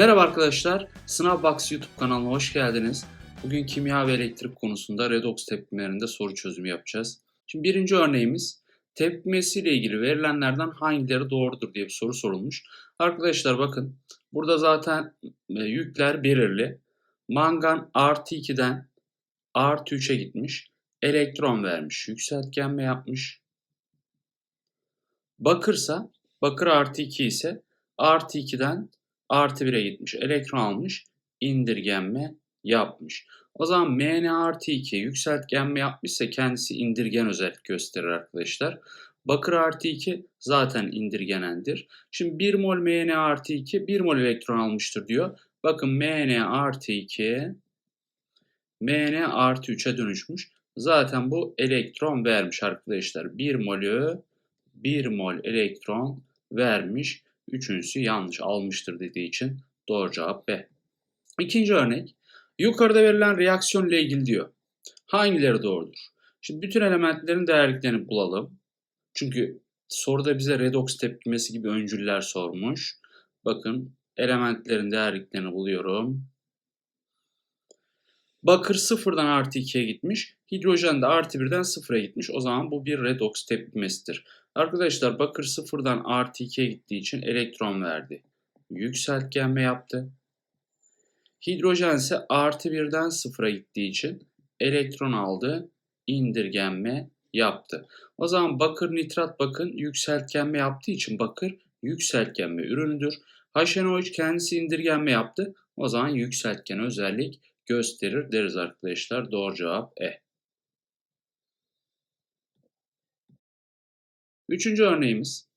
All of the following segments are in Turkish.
Merhaba arkadaşlar, Sınav Box YouTube kanalına hoş geldiniz. Bugün kimya ve elektrik konusunda redox tepkimelerinde soru çözümü yapacağız. Şimdi birinci örneğimiz, tepkimesiyle ilgili verilenlerden hangileri doğrudur diye bir soru sorulmuş. Arkadaşlar bakın, burada zaten e, yükler belirli. Mangan artı 2'den artı 3'e gitmiş. Elektron vermiş, yükseltgenme yapmış. Bakırsa, bakır artı 2 ise artı 2'den artı 1'e gitmiş. Elektron almış. indirgenme yapmış. O zaman Mn artı 2 yükseltgenme yapmışsa kendisi indirgen özellik gösterir arkadaşlar. Bakır artı 2 zaten indirgenendir. Şimdi 1 mol Mn artı 2 1 mol elektron almıştır diyor. Bakın Mn artı 2 Mn artı 3'e dönüşmüş. Zaten bu elektron vermiş arkadaşlar. 1 molü 1 mol elektron vermiş. Üçüncüsü yanlış almıştır dediği için doğru cevap B. İkinci örnek. Yukarıda verilen reaksiyon ile ilgili diyor. Hangileri doğrudur? Şimdi bütün elementlerin değerliklerini bulalım. Çünkü soruda bize redox tepkimesi gibi öncüller sormuş. Bakın elementlerin değerliklerini buluyorum. Bakır sıfırdan artı 2'ye gitmiş. Hidrojen de artı 1'den sıfıra gitmiş. O zaman bu bir redox tepkimesidir. Arkadaşlar bakır sıfırdan artı 2'ye gittiği için elektron verdi. Yükseltgenme yaptı. Hidrojen ise artı 1'den sıfıra gittiği için elektron aldı. indirgenme yaptı. O zaman bakır nitrat bakın yükseltgenme yaptığı için bakır yükseltgenme ürünüdür. HNO3 kendisi indirgenme yaptı. O zaman yükseltgen özellik gösterir deriz arkadaşlar. Doğru cevap E. Üçüncü örneğimiz.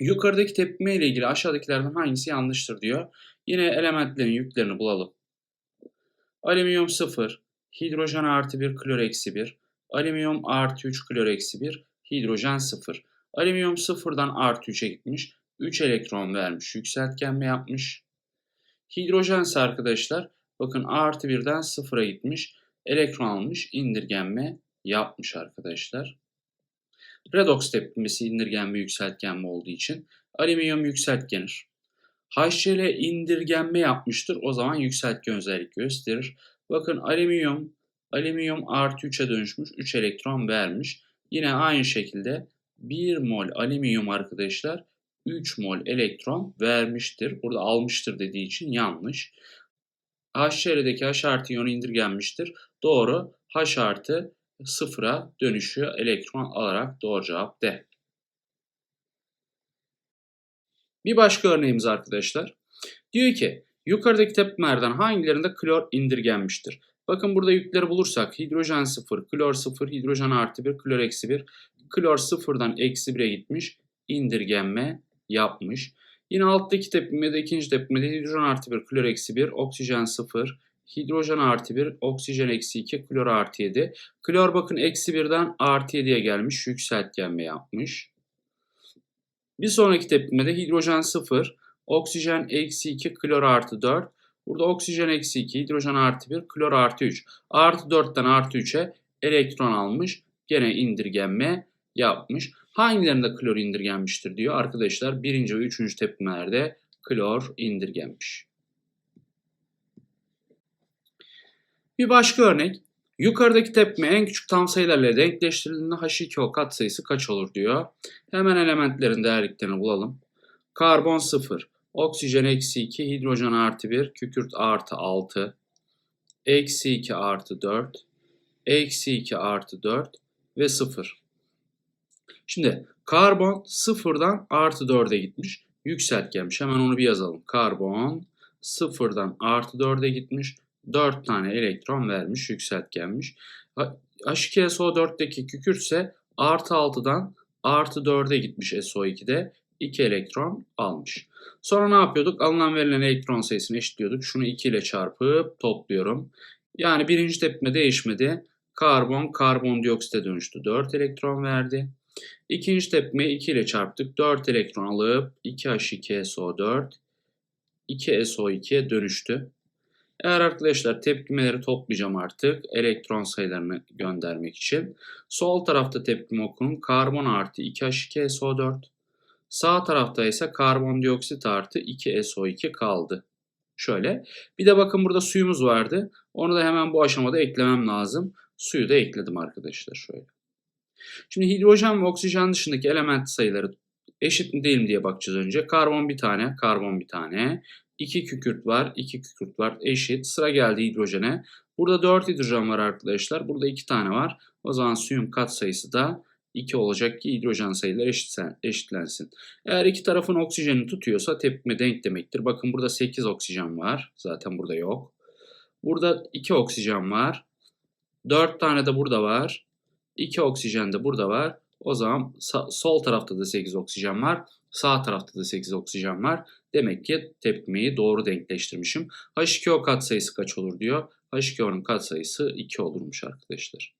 Yukarıdaki tepkime ile ilgili aşağıdakilerden hangisi yanlıştır diyor. Yine elementlerin yüklerini bulalım. Alüminyum 0, hidrojen artı 1, klor eksi 1, alüminyum artı 3, klor eksi 1, hidrojen 0. Alüminyum 0'dan artı 3'e gitmiş. 3 elektron vermiş. Yükseltgenme yapmış. Hidrojen ise arkadaşlar bakın artı 1'den 0'a gitmiş. Elektron almış. indirgenme yapmış arkadaşlar. Redox tepkimesi indirgenme yükseltgenme olduğu için alüminyum yükseltgenir. HCl indirgenme yapmıştır. O zaman yükseltgen özellik gösterir. Bakın alüminyum alüminyum artı 3'e dönüşmüş. 3 elektron vermiş. Yine aynı şekilde 1 mol alüminyum arkadaşlar 3 mol elektron vermiştir. Burada almıştır dediği için yanlış. HCl'deki H artı iyonu indirgenmiştir. Doğru. H artı sıfıra dönüşüyor elektron alarak doğru cevap D. Bir başka örneğimiz arkadaşlar. Diyor ki yukarıdaki tepkimelerden hangilerinde klor indirgenmiştir? Bakın burada yükleri bulursak hidrojen 0, klor 0, hidrojen artı 1, klor eksi 1. Klor 0'dan eksi 1'e gitmiş. indirgenme yapmış. Yine alttaki tepkimede ikinci tepkimede hidrojen artı 1, klor eksi 1, oksijen 0, hidrojen artı 1, oksijen eksi 2, klor artı 7. Klor bakın eksi 1'den artı 7'ye gelmiş, yükseltgenme yapmış. Bir sonraki tepkimede hidrojen 0, oksijen eksi 2, klor artı 4. Burada oksijen eksi 2, hidrojen artı 1, klor artı 3. Artı 4'ten artı 3'e elektron almış. Gene indirgenme yapmış. Hangilerinde klor indirgenmiştir diyor. Arkadaşlar birinci ve üçüncü tepkimelerde klor indirgenmiş. Bir başka örnek. Yukarıdaki tepkime en küçük tam sayılarla denkleştirildiğinde H2O katsayısı kaç olur diyor. Hemen elementlerin değerliklerini bulalım. Karbon 0, oksijen eksi 2, hidrojen artı 1, kükürt artı 6, eksi 2 artı 4, eksi 2 artı 4 ve 0. Şimdi karbon 0'dan artı 4'e gitmiş. Yükseltgenmiş. Hemen onu bir yazalım. Karbon 0'dan artı 4'e gitmiş. 4 tane elektron vermiş, yükseltgenmiş. H2SO4'teki kükürt ise artı 6'dan artı 4'e gitmiş SO2'de 2 elektron almış. Sonra ne yapıyorduk? Alınan verilen elektron sayısını eşitliyorduk. Şunu 2 ile çarpıp topluyorum. Yani birinci tepkime değişmedi. Karbon karbondioksite dönüştü. 4 elektron verdi. İkinci tepkime 2 ile çarptık. 4 elektron alıp 2H2SO4 2SO2'ye dönüştü. Eğer arkadaşlar tepkimeleri toplayacağım artık elektron sayılarını göndermek için. Sol tarafta tepkime okunun karbon artı 2H2SO4. Sağ tarafta ise karbondioksit artı 2SO2 kaldı. Şöyle. Bir de bakın burada suyumuz vardı. Onu da hemen bu aşamada eklemem lazım. Suyu da ekledim arkadaşlar şöyle. Şimdi hidrojen ve oksijen dışındaki element sayıları eşit mi değil mi diye bakacağız önce. Karbon bir tane, karbon bir tane. İki kükürt var, iki kükürt var eşit. Sıra geldi hidrojene. Burada 4 hidrojen var arkadaşlar. Burada 2 tane var. O zaman suyun katsayısı da 2 olacak ki hidrojen sayıları eşitsen, eşitlensin. Eğer iki tarafın oksijeni tutuyorsa tepkime denk demektir. Bakın burada 8 oksijen var. Zaten burada yok. Burada 2 oksijen var. 4 tane de burada var. 2 oksijen de burada var. O zaman sol tarafta da 8 oksijen var. Sağ tarafta da 8 oksijen var. Demek ki tepkimeyi doğru denkleştirmişim. H2O katsayısı kaç olur diyor. H2O'nun katsayısı 2 olurmuş arkadaşlar.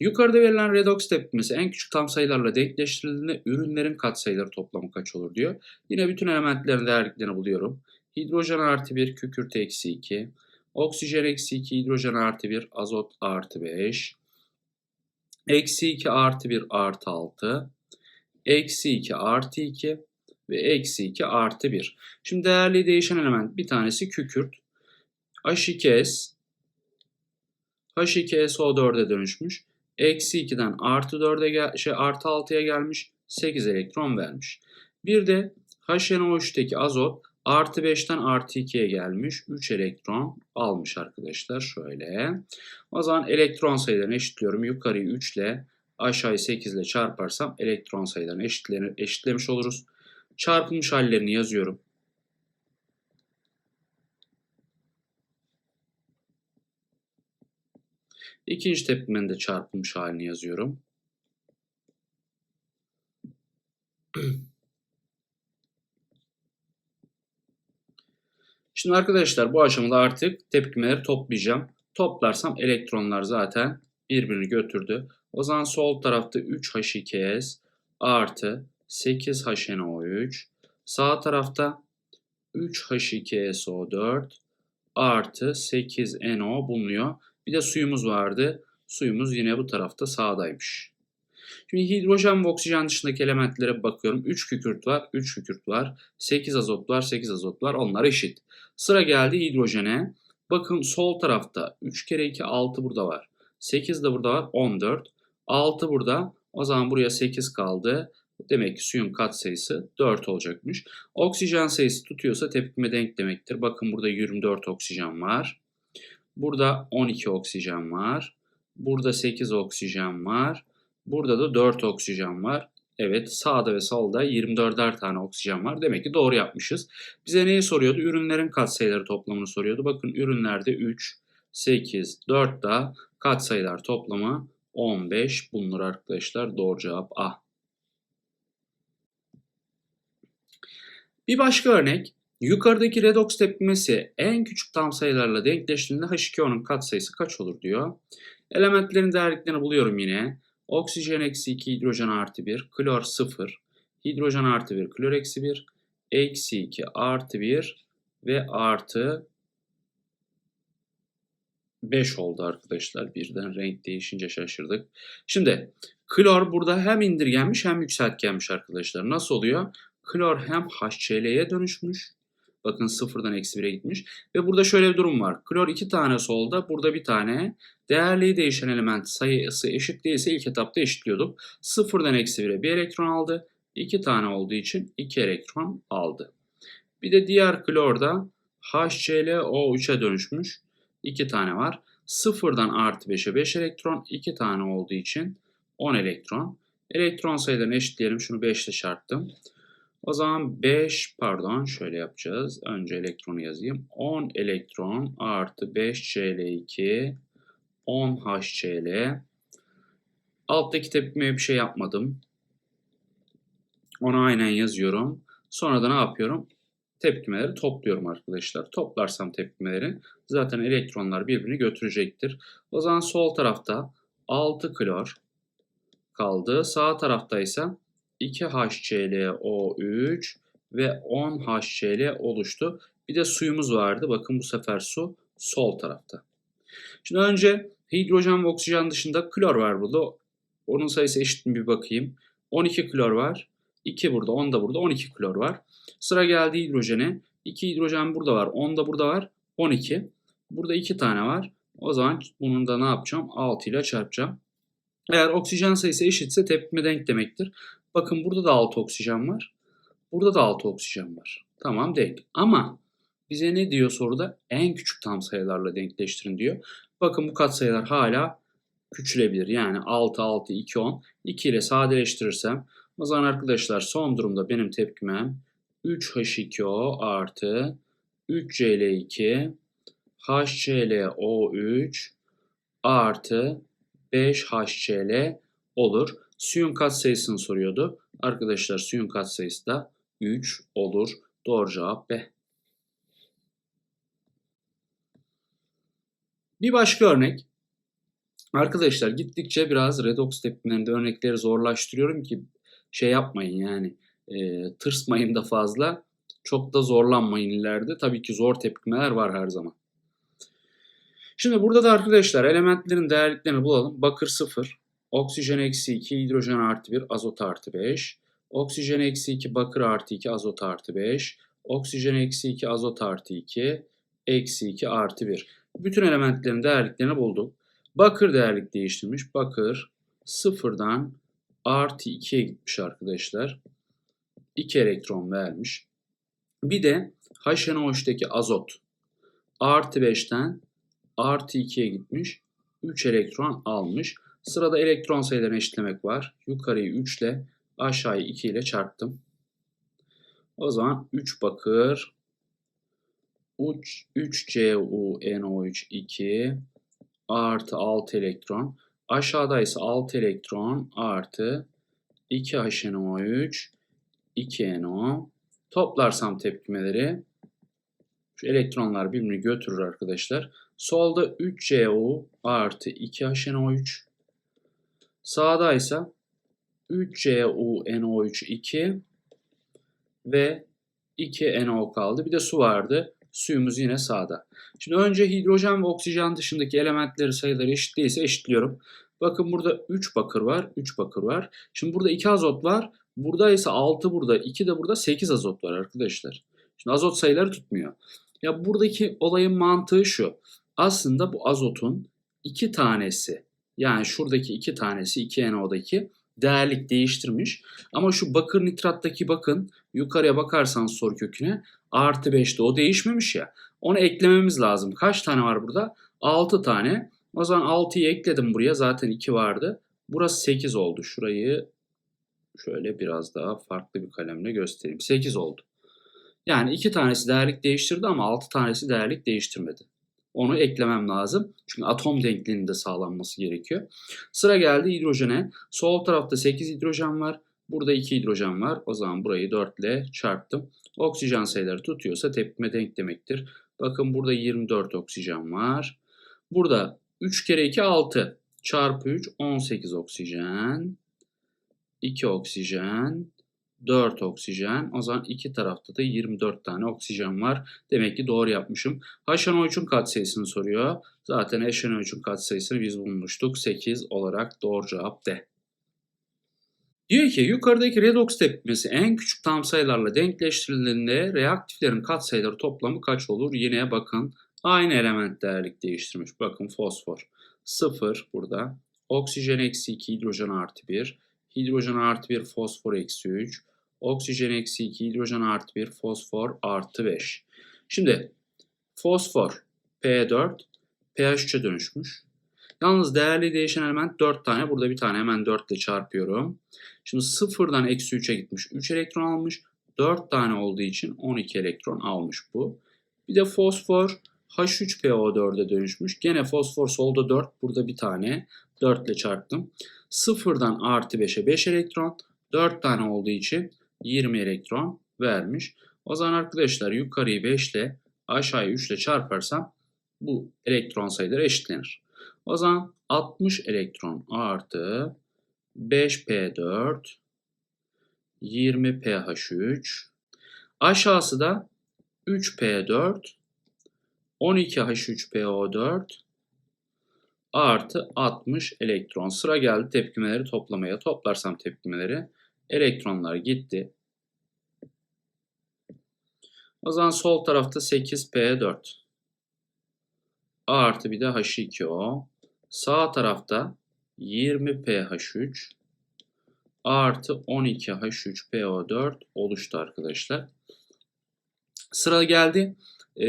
Yukarıda verilen redoks tepkimesi en küçük tam sayılarla denkleştirildiğinde ürünlerin katsayıları toplamı kaç olur diyor. Yine bütün elementlerin değerliklerini buluyorum. Hidrojen artı 1, kükürt eksi 2, oksijen eksi 2, hidrojen artı 1, azot artı 5, eksi 2 artı 1 artı 6, eksi 2 artı 2 ve eksi 2 artı 1. Şimdi değerli değişen element bir tanesi kükürt. H2S H2SO4'e dönüşmüş. Eksi 2'den artı 4'e gel şey artı 6'ya gelmiş. 8 elektron vermiş. Bir de HNO3'teki azot artı 5'ten artı 2'ye gelmiş. 3 elektron almış arkadaşlar. Şöyle. O zaman elektron sayılarını eşitliyorum. Yukarıyı 3 ile aşağıyı 8 ile çarparsam elektron sayılarını eşitlemiş oluruz. Çarpılmış hallerini yazıyorum. İkinci tepkimenin de çarpılmış halini yazıyorum. Şimdi arkadaşlar bu aşamada artık tepkimeleri toplayacağım. Toplarsam elektronlar zaten birbirini götürdü. O zaman sol tarafta 3H2S artı 8HNO3. Sağ tarafta 3H2SO4 artı 8NO bulunuyor. Bir de suyumuz vardı. Suyumuz yine bu tarafta sağdaymış. Şimdi hidrojen ve oksijen dışındaki elementlere bakıyorum. 3 kükürt var, 3 kükürt var. 8 azot var, 8 azot var. Onlar eşit. Sıra geldi hidrojene. Bakın sol tarafta 3 kere 2 6 burada var. 8 de burada var 14. 6 burada. O zaman buraya 8 kaldı. Demek ki suyun katsayısı 4 olacakmış. Oksijen sayısı tutuyorsa tepkime denk demektir. Bakın burada 24 oksijen var. Burada 12 oksijen var. Burada 8 oksijen var. Burada da 4 oksijen var. Evet sağda ve solda 24'er tane oksijen var. Demek ki doğru yapmışız. Bize neyi soruyordu? Ürünlerin katsayıları toplamını soruyordu. Bakın ürünlerde 3, 8, 4 da katsayılar toplamı 15 bulunur arkadaşlar. Doğru cevap A. Bir başka örnek. Yukarıdaki redoks tepkimesi en küçük tam sayılarla denkleştiğinde H2O'nun katsayısı kaç olur diyor. Elementlerin değerliklerini buluyorum yine. Oksijen eksi 2, hidrojen artı 1, klor 0, hidrojen artı 1, klor eksi 1, eksi 2 artı 1 ve artı 5 oldu arkadaşlar. Birden renk değişince şaşırdık. Şimdi klor burada hem indirgenmiş hem yükseltgenmiş arkadaşlar. Nasıl oluyor? Klor hem HCl'ye dönüşmüş. Bakın sıfırdan eksi 1'e gitmiş. Ve burada şöyle bir durum var. Klor iki tane solda. Burada bir tane. Değerli değişen element sayısı eşit değilse ilk etapta eşitliyorduk. Sıfırdan eksi 1'e bir elektron aldı. İki tane olduğu için iki elektron aldı. Bir de diğer klorda HClO3'e dönüşmüş. İki tane var. Sıfırdan artı 5'e 5 elektron. iki tane olduğu için 10 elektron. Elektron sayılarını eşitleyelim. Şunu 5 ile çarptım. O zaman 5 pardon şöyle yapacağız. Önce elektronu yazayım. 10 elektron artı 5 Cl2 10 HCl. Alttaki tepkimeye bir şey yapmadım. Onu aynen yazıyorum. Sonra da ne yapıyorum? Tepkimeleri topluyorum arkadaşlar. Toplarsam tepkimeleri zaten elektronlar birbirini götürecektir. O zaman sol tarafta 6 klor kaldı. Sağ tarafta ise 2HClO3 ve 10HCl oluştu. Bir de suyumuz vardı. Bakın bu sefer su sol tarafta. Şimdi önce hidrojen ve oksijen dışında klor var burada. Onun sayısı eşit mi bir bakayım. 12 klor var. 2 burada, 10 da burada, 12 klor var. Sıra geldi hidrojene. 2 hidrojen burada var, 10 da burada var, 12. Burada 2 tane var. O zaman bunun da ne yapacağım? 6 ile çarpacağım. Eğer oksijen sayısı eşitse tepkime denk demektir. Bakın burada da 6 oksijen var. Burada da 6 oksijen var. Tamam denk. Ama bize ne diyor soruda? En küçük tam sayılarla denkleştirin diyor. Bakın bu katsayılar hala küçülebilir. Yani 6, 6, 2, 10. 2 ile sadeleştirirsem o zaman arkadaşlar son durumda benim tepkimem 3H2O artı 3Cl2 HClO3 artı 5HCl olur. Suyun katsayısını soruyordu. Arkadaşlar suyun katsayısı da 3 olur. Doğru cevap B. Bir başka örnek. Arkadaşlar gittikçe biraz redox tepkilerinde örnekleri zorlaştırıyorum ki şey yapmayın yani e, tırsmayın da fazla. Çok da zorlanmayın ileride. Tabii ki zor tepkimeler var her zaman. Şimdi burada da arkadaşlar elementlerin değerliklerini bulalım. Bakır 0, oksijen eksi 2, hidrojen artı 1, azot artı 5. Oksijen eksi 2, bakır artı 2, azot artı 5. Oksijen eksi 2, azot artı 2, eksi 2 artı 1. Bütün elementlerin değerliklerini bulduk. Bakır değerlik değiştirmiş. Bakır sıfırdan artı 2'ye gitmiş arkadaşlar. 2 elektron vermiş. Bir de HNO3'teki azot artı 5'ten artı 2'ye gitmiş. 3 elektron almış. Sırada elektron sayılarını eşitlemek var. Yukarıyı 3 ile aşağıyı 2 ile çarptım. O zaman 3 bakır 3, 3CuNO3 2 artı 6 elektron. Aşağıda ise 6 elektron artı 2HNO3 2NO. Toplarsam tepkimeleri şu elektronlar birbirini götürür arkadaşlar. Solda 3Cu artı 2HNO3. Sağda ise 3CuNO3 2 ve 2NO kaldı. Bir de su vardı. Suyumuz yine sağda. Şimdi önce hidrojen ve oksijen dışındaki elementleri sayıları eşit değilse eşitliyorum. Bakın burada 3 bakır var, 3 bakır var. Şimdi burada 2 azot var. Burada ise 6 burada, 2 de burada 8 azot var arkadaşlar. Şimdi azot sayıları tutmuyor. Ya buradaki olayın mantığı şu. Aslında bu azotun iki tanesi yani şuradaki iki tanesi 2NO'daki değerlik değiştirmiş. Ama şu bakır nitrattaki bakın yukarıya bakarsanız soru köküne artı 5'te o değişmemiş ya. Onu eklememiz lazım. Kaç tane var burada? 6 tane. O zaman 6'yı ekledim buraya. Zaten 2 vardı. Burası 8 oldu. Şurayı şöyle biraz daha farklı bir kalemle göstereyim. 8 oldu. Yani 2 tanesi değerlik değiştirdi ama 6 tanesi değerlik değiştirmedi. Onu eklemem lazım. Çünkü atom denkliğinin de sağlanması gerekiyor. Sıra geldi hidrojene. Sol tarafta 8 hidrojen var. Burada 2 hidrojen var. O zaman burayı 4 ile çarptım. Oksijen sayıları tutuyorsa tepkime denk demektir. Bakın burada 24 oksijen var. Burada 3 kere 2 6 çarpı 3 18 oksijen. 2 oksijen. 4 oksijen. O zaman iki tarafta da 24 tane oksijen var. Demek ki doğru yapmışım. HNO3'ün katsayısını soruyor. Zaten HNO3'ün katsayısını biz bulmuştuk. 8 olarak doğru cevap D. Diyor ki yukarıdaki redoks tepkimesi en küçük tam sayılarla denkleştirildiğinde reaktiflerin katsayıları toplamı kaç olur? Yine bakın aynı element değerlik değiştirmiş. Bakın fosfor 0 burada. Oksijen eksi 2 hidrojen artı 1. Hidrojen artı 1 fosfor eksi 3. Oksijen eksi 2 hidrojen artı 1 fosfor artı 5. Şimdi fosfor P4 pH3'e dönüşmüş. Yalnız değerli değişen element 4 tane. Burada bir tane hemen 4 ile çarpıyorum. Şimdi sıfırdan eksi 3'e gitmiş. 3 elektron almış. 4 tane olduğu için 12 elektron almış bu. Bir de fosfor H3PO4'e dönüşmüş. Gene fosfor solda 4. Burada bir tane. 4 ile çarptım. Sıfırdan artı 5'e 5 elektron. 4 tane olduğu için 20 elektron vermiş. O zaman arkadaşlar yukarıyı 5 ile aşağıyı 3 ile çarparsam bu elektron sayıları eşitlenir. O zaman 60 elektron artı 5P4 20PH3 aşağısı da 3P4 12H3PO4 artı 60 elektron. Sıra geldi tepkimeleri toplamaya. Toplarsam tepkimeleri Elektronlar gitti. O zaman sol tarafta 8P4. A artı bir de H2O. Sağ tarafta 20PH3 artı 12H3PO4 oluştu arkadaşlar. Sıra geldi e,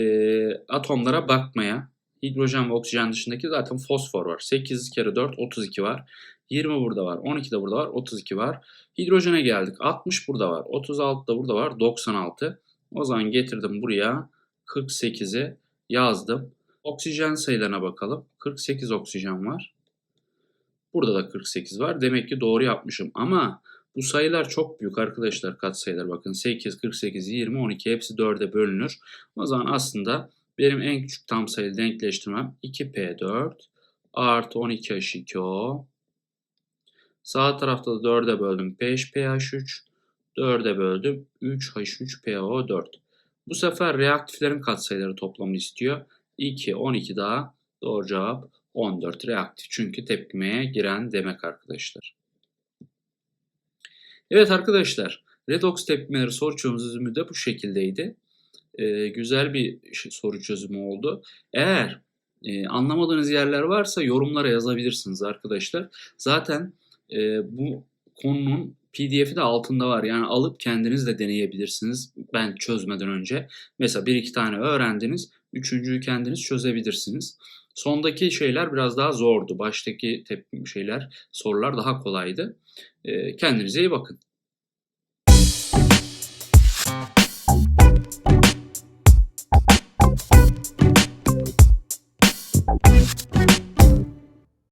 atomlara bakmaya. Hidrojen ve oksijen dışındaki zaten fosfor var. 8 kere 4 32 var. 20 burada var. 12 de burada var. 32 var. Hidrojene geldik. 60 burada var. 36 da burada var. 96. O zaman getirdim buraya 48'i yazdım. Oksijen sayılarına bakalım. 48 oksijen var. Burada da 48 var. Demek ki doğru yapmışım. Ama bu sayılar çok büyük arkadaşlar katsayılar. Bakın 8, 48, 20, 12 hepsi 4'e bölünür. O zaman aslında benim en küçük tam sayılı denkleştirmem 2P4 artı 12H2O. Sağ tarafta da 4'e böldüm 5PH3. 4'e böldüm 3H3PO4. Bu sefer reaktiflerin katsayıları toplamını istiyor. 2, 12 daha doğru cevap 14 reaktif. Çünkü tepkimeye giren demek arkadaşlar. Evet arkadaşlar redoks tepkimeleri soru çözümü de bu şekildeydi. Ee, güzel bir soru çözümü oldu. Eğer e, anlamadığınız yerler varsa yorumlara yazabilirsiniz arkadaşlar. Zaten e, bu konunun PDF'i de altında var. Yani alıp kendiniz de deneyebilirsiniz. Ben çözmeden önce. Mesela bir iki tane öğrendiniz. Üçüncüyü kendiniz çözebilirsiniz. Sondaki şeyler biraz daha zordu. Baştaki şeyler, sorular daha kolaydı. E, kendinize iyi bakın.